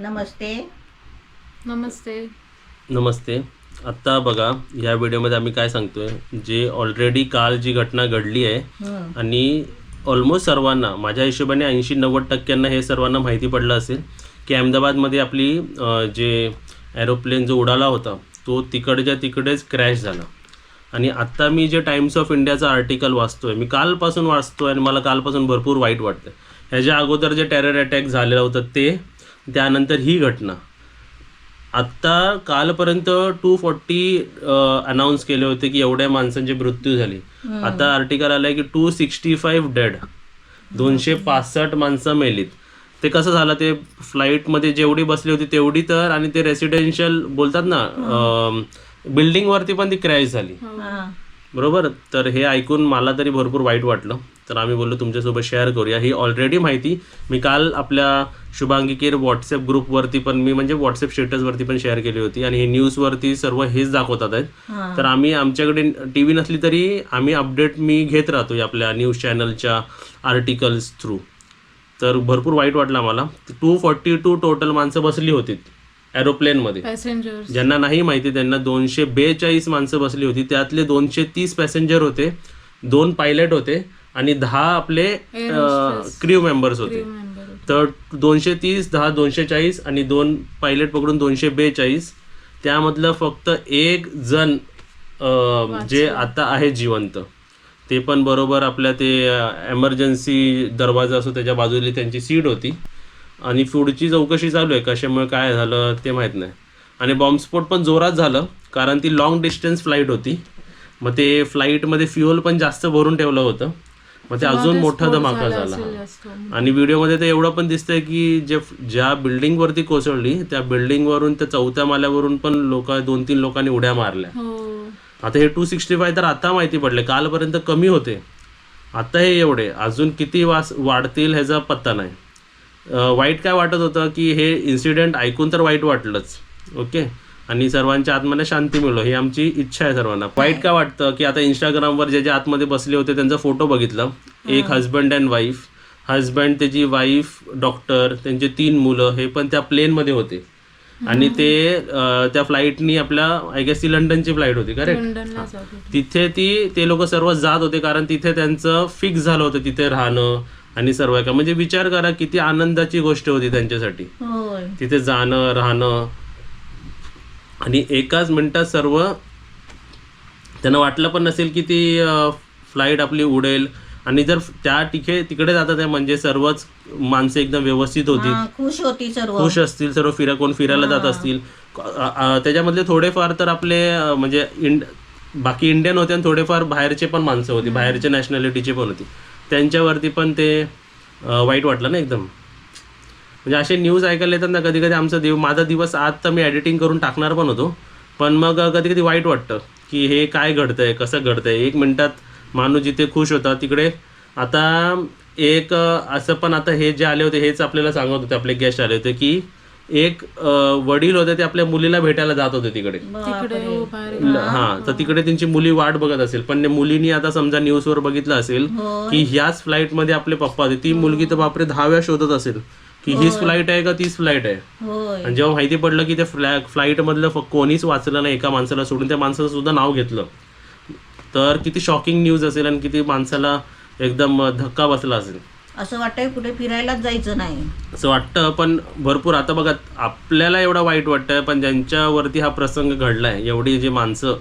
नमस्ते. नमस्ते. नमस्ते. आत्ता बघा या व्हिडिओमध्ये आम्ही काय सांगतोय जे ऑलरेडी काल जी घटना घडली आहे हं. आणि ऑलमोस्ट सर्वांना माझ्या हिशोबाने ऐंशी नव्वद टक्क्यांना हे सर्वांना माहिती पडलं असेल की अहमदाबादमध्ये आपली जे ॲरोप्लेन जो उडाला होता तो तिकडच्या तिकडेच क्रॅश झाला. आणि आत्ता मी जे टाइम्स ऑफ इंडियाचं आर्टिकल वाचतोय मी कालपासून वाचतोय आणि मला कालपासून भरपूर वाईट वाटतं ह्याच्या अगोदर जे टेरर अटॅक झालेलं होतं ते त्यानंतर ही घटना. आत्ता कालपर्यंत टू फॉर्टी अनाऊन्स केले होते की एवढ्या माणसांचे मृत्यू झाले. आता आर्टिकल आलंय की टू सिक्स्टी फाईव्ह डेड दोनशे पासष्ट माणसं मेलीत. ते कसं झालं? ते फ्लाईटमध्ये जेवढी बसली होती तेवढी तर आणि ते रेसिडेन्शियल बोलतात ना बिल्डिंग वरती पण ती क्रॅश झाली. बरोबर? तर हे ऐकून मला तरी भरपूर वाईट वाटलं. तर आम्ही बोललो तुमच्यासोबत शेअर करूया. ही ऑलरेडी माहिती. मी काल आपल्या शुभांगी केर व्हॉट्सअप ग्रुपवरती पण मी म्हणजे व्हॉट्सअप स्टेटसवरती पण शेअर केली होती आणि हे न्यूजवरती सर्व हेच दाखवतात आहेत. तर आम्ही आमच्याकडे टी व्ही नसली तरी आम्ही अपडेट मी घेत राहतो या आपल्या न्यूज चॅनलच्या आर्टिकल्स थ्रू तर भरपूर वाईट वाटलं आम्हाला. टू फॉर्टी टू टोटल माणसं बसली होती. ॲरोप्लेनमध्ये पॅसेंजर्स ज्यांना नाही माहिती त्यांना दोनशे बेचाळीस माणसं बसली होती. त्यातले दोनशे तीस पॅसेंजर होते दोन पायलट होते आणि दहा आपले क्र्यू मेंबर्स होते. तर दोनशे तीस दहा दोनशे चाळीस आणि दोन पायलट पकडून दोनशे बेचाळीस. त्यामधलं फक्त एक जण जे आता आहे जिवंत. ते पण बरोबर आपल्या ते एमर्जन्सी दरवाजा असो त्याच्या बाजूला त्यांची सीट होती. आणि पुढची चौकशी चालू आहे कशामुळे काय झालं ते माहीत नाही. आणि बॉम्बस्फोट पण जोरात झालं कारण ती लॉंग डिस्टन्स फ्लाईट होती. मग ते फ्लाईटमध्ये फ्युअल पण जास्त भरून ठेवलं होतं. मग ते अजून मोठा धमाका झाला आणि व्हिडिओमध्ये तर एवढं पण दिसतंय की जे ज्या बिल्डिंगवरती कोसळली त्या बिल्डिंगवरून त्या चौथ्या माल्यावरून पण लोक दोन तीन लोकांनी उड्या मारल्या. हो. आता हे टू सिक्स्टी फाय तर आता माहिती पडले कालपर्यंत कमी होते. आता हे एवढे अजून किती वास वाढतील ह्याचा पत्ता नाही. वाईट काय वाटत होतं की हे इन्सिडेंट ऐकून तर वाईट वाटलंच ओके आणि सर्वांच्या आत्म्याला शांती मिळो ही आमची इच्छा आहे सर्वांना. वाईट काय वाटतं की आता इंस्टाग्रामवर जे जे आतमध्ये बसले होते त्यांचा फोटो बघितलं. एक हजबंड अँड वाईफ हजबंड त्याची वाईफ डॉक्टर त्यांचे तीन मुलं हे पण त्या प्लेनमध्ये होते. आणि ते त्या फ्लाईटनी आपल्या आय गेस ती लंडनची फ्लाईट होती करेक्ट तिथे ती ते लोक सर्व जात होते कारण तिथे त्यांचं फिक्स झालं होतं तिथे राहणं. आणि सर्व काय म्हणजे विचार करा किती आनंदाची गोष्ट होती त्यांच्यासाठी. तिथे जाणं राहणं. आणि एकाच मिनिटात सर्व त्यांना वाटलं पण नसेल की ती फ्लाईट आपली उडेल. आणि जर त्या तिथे तिकडे जातात म्हणजे सर्वच माणसं एकदम व्यवस्थित होती. खुश होती सर्व. खुश असतील सर्व फिरा कोण फिरायला जात असतील. त्याच्यामधले थोडेफार तर आपले म्हणजे इंड बाकी इंडियन होते आणि थोडेफार बाहेरचे पण माणसं होती. बाहेरच्या नॅशनॅलिटीचे पण होती. त्यांच्यावरती पण ते वाईट वाटलं ना एकदम. म्हणजे असे न्यूज ऐकायला येतात ना कधी कधी आमचा दिव माझा दिवस आज तर मी एडिटिंग करून टाकणार पण होतो. पण मग कधी कधी वाईट वाटतं की हे काय घडतंय कसं घडतंय. एक मिनटात माणूस जिथे खुश होता तिकडे आता एक असं पण आता हे जे आले होते हेच आपल्याला सांगत होते आपले गेस्ट आले होते की एक वडील होते ते आपल्या मुलीला भेटायला जात होते तिकडे. हो हा तर तिकडे त्यांची मुली वाट बघत असेल. पण मुलीनी आता समजा न्यूजवर बघितलं असेल होय. की ह्याच फ्लाईटमध्ये आपले पप्पा होते. ती मुलगी तर बापरे दहाव्या शोधत असेल की हीच फ्लाईट आहे का तीच फ्लाईट आहे? आणि जेव्हा माहिती पडलं की त्या फ्लॅ फ्लाईट मधलं कोणीच वाचलं नाही एका माणसाला सोडून त्या माणसाचं सुद्धा नाव घेतलं. तर किती शॉकिंग न्यूज असेल आणि किती माणसाला एकदम धक्का बसला असेल. असं वाटतंय कुठे फिरायलाच जायचं नाही. असं वाटतं पण भरपूर. आता बघा आपल्याला एवढं वाईट वाटतं पण ज्यांच्यावरती हा प्रसंग घडलाय एवढी जी माणसं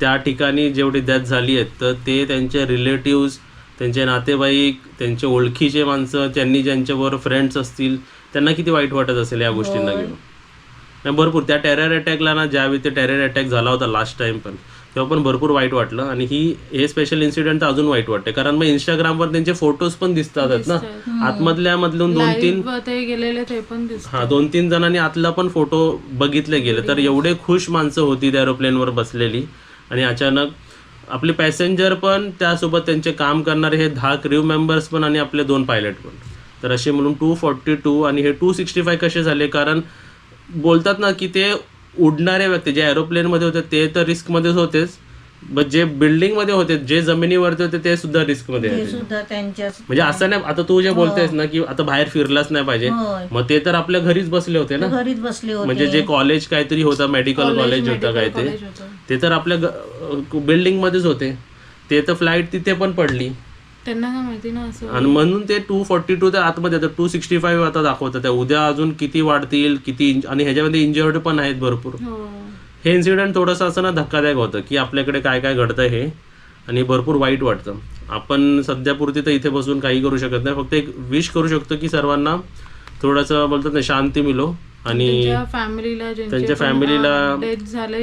त्या ठिकाणी जेवढी डेथ झाली आहेत तर ते त्यांचे रिलेटिव्स त्यांचे नातेवाईक त्यांचे ओळखीचे माणसं त्यांनी ज्यांच्याबरोबर फ्रेंड्स असतील त्यांना किती वाईट वाटत असेल या गोष्टींना घेऊन? भरपूर. त्या टेरर अटॅकला ना ज्यावेळी ते टेरर अटॅक झाला होता लास्ट टाइम पण तेव्हा पण भरपूर वाईट वाटलं. आणि ही हे स्पेशल इन्सिडेंट तर अजून वाईट वाटते कारण मग इंस्टाग्रामवर त्यांचे फोटोज पण दिसतात ना. आतमधल्या मधून दोन तीन ते गेलेले ते पण दिसत हा दोन तीन जणांनी आतला पण फोटो बघितले गेले. तर एवढे खुश माणसं होती त्या एरोप्लेनवर बसलेली. आणि अचानक आपले पॅसेंजर पण त्यासोबत त्यांचे काम करणारे हे दहा क्र्यू मेंबर्स पण आणि आपले दोन पायलट पण. तर असे म्हणून टू फॉर्टी टू आणि हे टू सिक्स्टी फाय कसे झाले? कारण बोलतात ना की ते उडणारे व्यक्ती जे एरोप्लेनमध्ये होते ते तर रिस्कमध्येच होतेच. बट जे बिल्डिंगमध्ये होते जे जमिनीवरती होते ते सुद्धा रिस्कमध्ये ते सुद्धा म्हणजे असं नाही आता तू जे बोलतेस ना की आता बाहेर फिरलाच नाही पाहिजे. होय. मग ते तर आपल्या घरीच बसले होते ना. घरीच बसले होते. म्हणजे जे कॉलेज काहीतरी होतं मेडिकल कॉलेज होतं काय ते ते तर आपल्या बिल्डिंग मध्येच होते. ते तर फ्लाईट तिथे पण पडली. त्यांना काय माहिती ना असं. आणि म्हणून ते टू फॉर्टी टू ते आतमध्ये येतं टू सिक्स्टी फाईव्ह आता दाखवतात. त्या उद्या अजून किती वाढतील किती इंज- आणि ह्याच्यामध्ये इंजर्ड पण आहेत भरपूर. हो. हे इन्सिडेंट थोडंसं असं ना धक्कादायक होतं की आपल्याकडे काय काय घडतंय हे आणि भरपूर वाईट वाटतं. आपण सध्यापुरती तर इथे बसून काही करू शकत नाही. फक्त एक विश करू शकतो की सर्वांना थोडंसं बोलतात ना शांती मिलो. आणि त्यांच्या फॅमिलीला त्यांच्या फॅमिलीला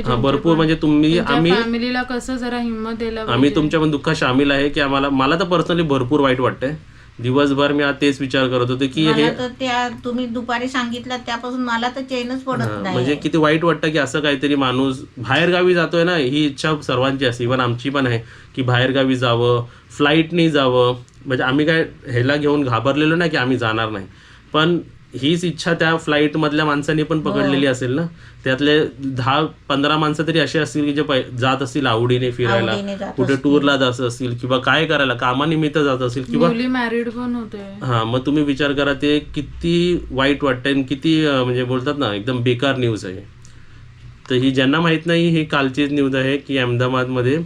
हा भरपूर म्हणजे तुम्ही आम्ही फॅमिलीला कसं जरा हिंमत द्यायला आम्ही तुमच्या पण दुःखात सामील आहे की आम्हाला मला तर पर्सनली भरपूर वाईट वाटतंय. दिवसभर मी आज तेच विचार करत होतो की हे त्या तुम्ही दुपारी सांगितलं त्यापासून मला तर चैनच पडत नाही. म्हणजे किती वाईट वाटतं की असं काहीतरी माणूस बाहेरगावी जातोय ना ही इच्छा सर्वांची असते. इव्हन आमची पण आहे की बाहेरगावी जावं फ्लाईटनी जावं. म्हणजे आम्ही काय ह्याला घेऊन घाबरलेलो नाही की आम्ही जाणार नाही. पण हीच इच्छा त्या फ्लाईट मधल्या माणसांनी पण पकडलेली असेल ना? त्यातले दहा पंधरा माणसं तरी असे असतील की जे पै- जात असतील आवडीने फिरायला. जात कुठे टूरला जात असतील किंवा काय करायला कामानिमित्त जात असतील किंवा मॅरिड पण होते. हा मग तुम्ही विचार करा ते किती वाईट वाटतंय आणि किती अं, म्हणजे बोलतात ना एकदम बेकार न्यूज आहे. तर ही ज्यांना माहीत नाही ही कालचीच न्यूज आहे की अहमदाबादमध्ये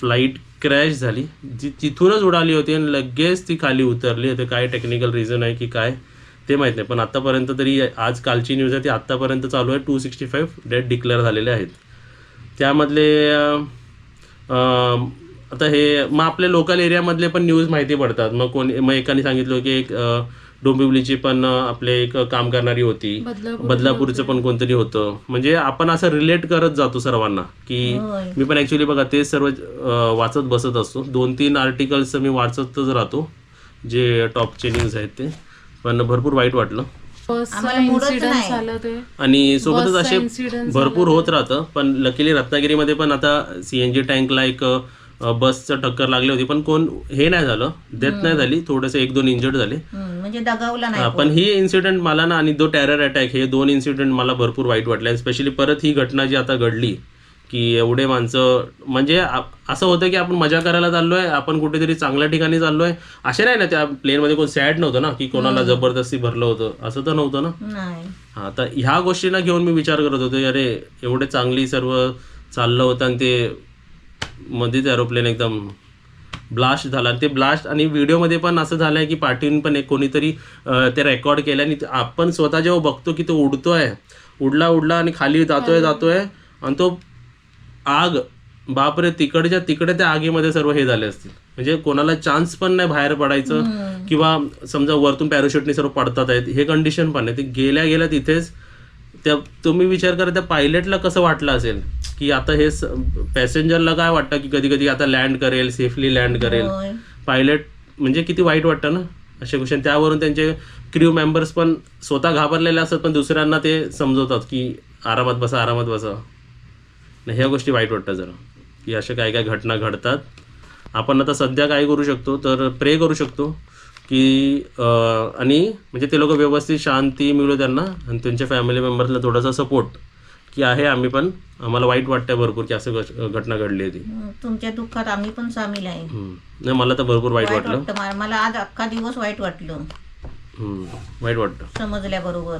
फ्लाईट क्रॅश झाली. जी तिथूनच उडाली होती आणि लगेच ती खाली उतरली. आता काय टेक्निकल रिझन आहे की काय? ते माहीत नाही. पण आत्तापर्यंत तरी आज कालची न्यूज आहे ती आत्तापर्यंत चालू आहे. Two sixty five date declare झालेले आहेत. त्यामधले आता हे मग आपल्या लोकल एरियामधले पण न्यूज माहिती पडतात. मग कोणी मग एकाने सांगितलं की एक डोंबिवलीची पण आपले एक काम करणारी होती. बदलापूर बदलापूरचं पण कोणतरी होतं. म्हणजे आपण असं रिलेट करत जातो सर्वांना की. मी पण ॲक्च्युली बघा तेच सर्व वाचत बसत असतो. दोन तीन आर्टिकल्स मी वाचतच राहतो. जे टॉपचे न्यूज आहेत ते. पण भरपूर वाईट वाटलं. आणि सोबतच असे भरपूर होत राहतं पण लकीली रत्नागिरीमध्ये पण आता सीएनजी टँकला एक बसचं टक्कर लागली होती पण कोण हे नाही झालं डेथ नाही झाली थोडेसे एक दोन इंजर्ड झाले. म्हणजे दगावला नाही पण ही इन्सिडेंट मला ना आणि तो टेरर अटॅक हे दोन इन्सिडेंट मला भरपूर वाईट वाटले स्पेशली परत ही घटना जी आता घडली की एवढे माणसं म्हणजे असं होतं की आपण मजा करायला चाललोय आपण कुठेतरी चांगल्या ठिकाणी चाललोय. असे नाही ना त्या प्लेनमध्ये कोण सॅड नव्हतं ना की कोणाला जबरदस्ती भरलं होतं. असं तर नव्हतं ना? हा तर ह्या गोष्टीला घेऊन मी विचार करत होतो अरे एवढे चांगली सर्व चाललं होतं आणि ते मध्येच एरोप्लेन एकदम ब्लास्ट झाला. आणि ते ब्लास्ट आणि व्हिडिओमध्ये पण असं झालं आहे की पाठीन पण एक कोणीतरी ते रेकॉर्ड केलं आणि आपण स्वतः जेव्हा बघतो की तो उडतोय उडला उडला आणि खाली जातोय जातोय आणि तो आग बापरे तिकडच्या तिकडे त्या आगीमध्ये सर्व हे झाले असतील. म्हणजे कोणाला चान्स पण नाही बाहेर पडायचं किंवा समजा वरतून पॅराशूटने सर्व पडतात आहेत. हे कंडिशन पण आहे. ते गेल्या गेल्या तिथेच त्या तुम्ही विचार करा त्या पायलटला कसं वाटलं असेल? की आता हे पॅसेंजरला काय वाटतं की कधी कधी आता लँड करेल सेफली लँड करेल. पायलट म्हणजे किती वाईट वाटतं ना? अशा गोष्टी त्यावरून त्यांचे क्र्यू मेंबर्स पण स्वतः घाबरलेले असतात पण दुसऱ्यांना ते समजवतात की आरामात बसा आरामात बसा. नाही ह्या गोष्टी वाईट वाटतात जरा. की अशा काय काय घटना घडतात. आपण आता सध्या काय करू शकतो? तर प्रे करू शकतो की आणि म्हणजे ते लोक व्यवस्थित शांती मिळू त्यांना आणि त्यांच्या फॅमिली मेंबर्सला थोडासा सपोर्ट की आहे आम्ही पण आम्हाला वाईट वाटतंय भरपूर की असं घटना घडली होती. तुमच्या दुःखात आम्ही पण सामील आहे. नाही मला तर भरपूर वाईट वाटलं. मला- आज अख्खा दिवस वाईट वाटलं. वाईट वाटतं. समजल्याबरोबर.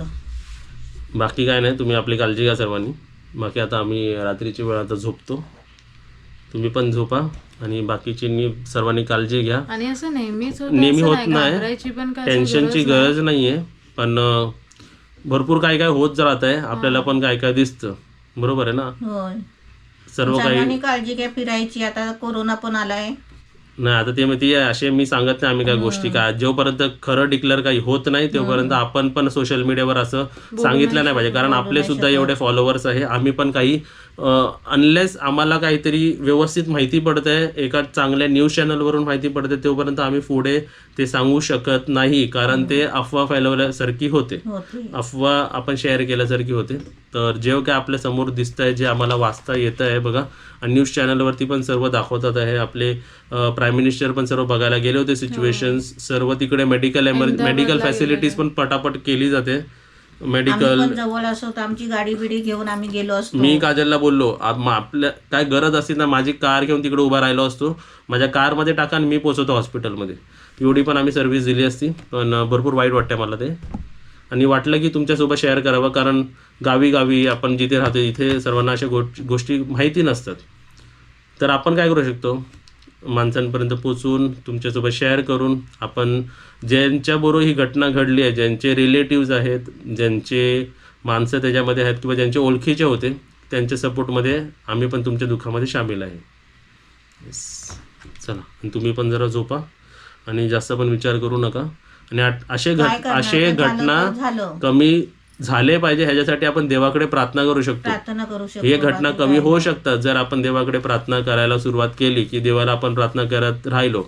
बाकी काय नाही तुम्ही आपली काळजी घ्या सर्वांनी. बाकी आता आम्ही रात्रीची वेळ आता झोपतो. तुम्ही पण झोपा आणि बाकीची नी सर्वांनी काळजी घ्या. आणि असं नेहमीच नेहमी असं होत नाही. टेन्शनची गरज नाही. आहे पण भरपूर काय काय होत राहत आहे. आपल्याला पण काय काय दिसतं. बरोबर आहे ना? सर्व काही काळजी घ्या फिरायची. आता कोरोना पण आलाय. नाही आता ते मग ती असे मी सांगत नाही आम्ही काय गोष्टी. काय जोपर्यंत खरं डिक्लेअर काही होत नाही तोपर्यंत आपण पण सोशल मीडियावर असं सांगितलं नाही पाहिजे. कारण आपले सुद्धा एवढे फॉलोअर्स आहे. आम्ही पण काही अनलेस आम्हाला काहीतरी व्यवस्थित माहिती पडत आहे एका चांगल्या न्यूज चॅनलवरून माहिती पडते तोपर्यंत आम्ही पुढे ते सांगू शकत नाही. कारण ते अफवा फैलवल्यासारखी होते. होती. अफवा आपण शेअर केल्यासारखी होते. तर जेव्हा काय आपल्यासमोर दिसत आहे जे आम्हाला वाचता येतं आहे बघा. आणि न्यूज चॅनलवरती पण सर्व दाखवतात आहे. आपले प्राईम मिनिस्टर पण सर्व बघायला गेले होते सिच्युएशन्स सर्व तिकडे मेडिकल मेडिकल फॅसिलिटीज पण पटापट केली जाते. मेडिकल पण जवळ असो तर आमची गाडी बिडी घेऊन आम्ही गेलो असतो. मी काजलला बोललो आपल्या काय गरज असतील ना माझी कार घेऊन तिकडे उभा राहिलो असतो. माझ्या कारमध्ये टाका आणि मी पोचवतो हॉस्पिटलमध्ये एवढी पण आम्ही सर्व्हिस दिली असती. पण भरपूर वाईट वाटतं मला ते. आणि वाटलं की तुमच्यासोबत शेअर करावं कारण गावी गावी आपण जिथे राहतो इथे सर्वांना अशा गो गोष्टी माहिती नसतात. तर आपण काय करू शकतो? माणसांपर्यंत पोचून तुमच्यासोबत शेअर करून आपण ज्यांच्याबरोबर ही घटना घडली आहे ज्यांचे रिलेटिव्ज आहेत ज्यांचे माणसं त्याच्यामध्ये आहेत किंवा ज्यांचे ओळखीचे होते त्यांच्या सपोर्टमध्ये आम्ही पण तुमच्या दुःखामध्ये सामील आहे. चला आणि तुम्ही पण जरा झोपा आणि जास्त पण विचार करू नका आणि असे घट? असे घटना कमी झाले पाहिजे ह्याच्यासाठी आपण देवाकडे प्रार्थना करू शकतो. प्रार्थना करू शकतो हे घटना बाकी कमी काय होऊ नाही. शकतात. जर आपण देवाकडे प्रार्थना करायला सुरुवात केली की देवाला आपण प्रार्थना करत राहिलो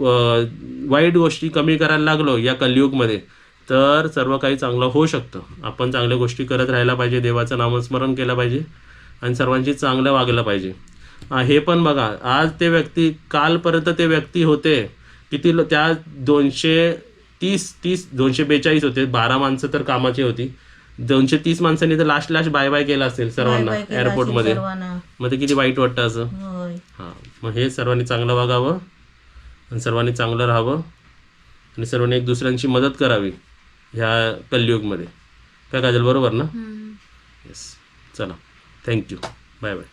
अं, वाईट गोष्टी कमी करायला लागलो या कलियुगमध्ये तर सर्व काही चांगलं होऊ शकतं. आपण चांगल्या गोष्टी करत राहायला पाहिजे देवाचं नामस्मरण केलं पाहिजे आणि सर्वांशी चांगलं वागलं पाहिजे. हा, हे पण बघा आज ते व्यक्ती कालपर्यंत ते व्यक्ती होते किती लो- त्या दोनशे तीस तीस दोनशे बेचाळीस होते. बारा माणसं तर कामाची होती. दोनशे तीस माणसांनी तर लास्ट लास्ट बाय बाय केला असेल सर्वांना असेल सर्वांना. मग ते किती वाईट वाटतं असं? हां मग हे सर्वांनी चांगलं वागावं आणि सर्वांनी चांगलं राहावं आणि सर्वांनी एक दुसऱ्यांची मदत करावी ह्या कलियुगमध्ये. काय काजल बरोबर ना. येस चला. Thank you bye bye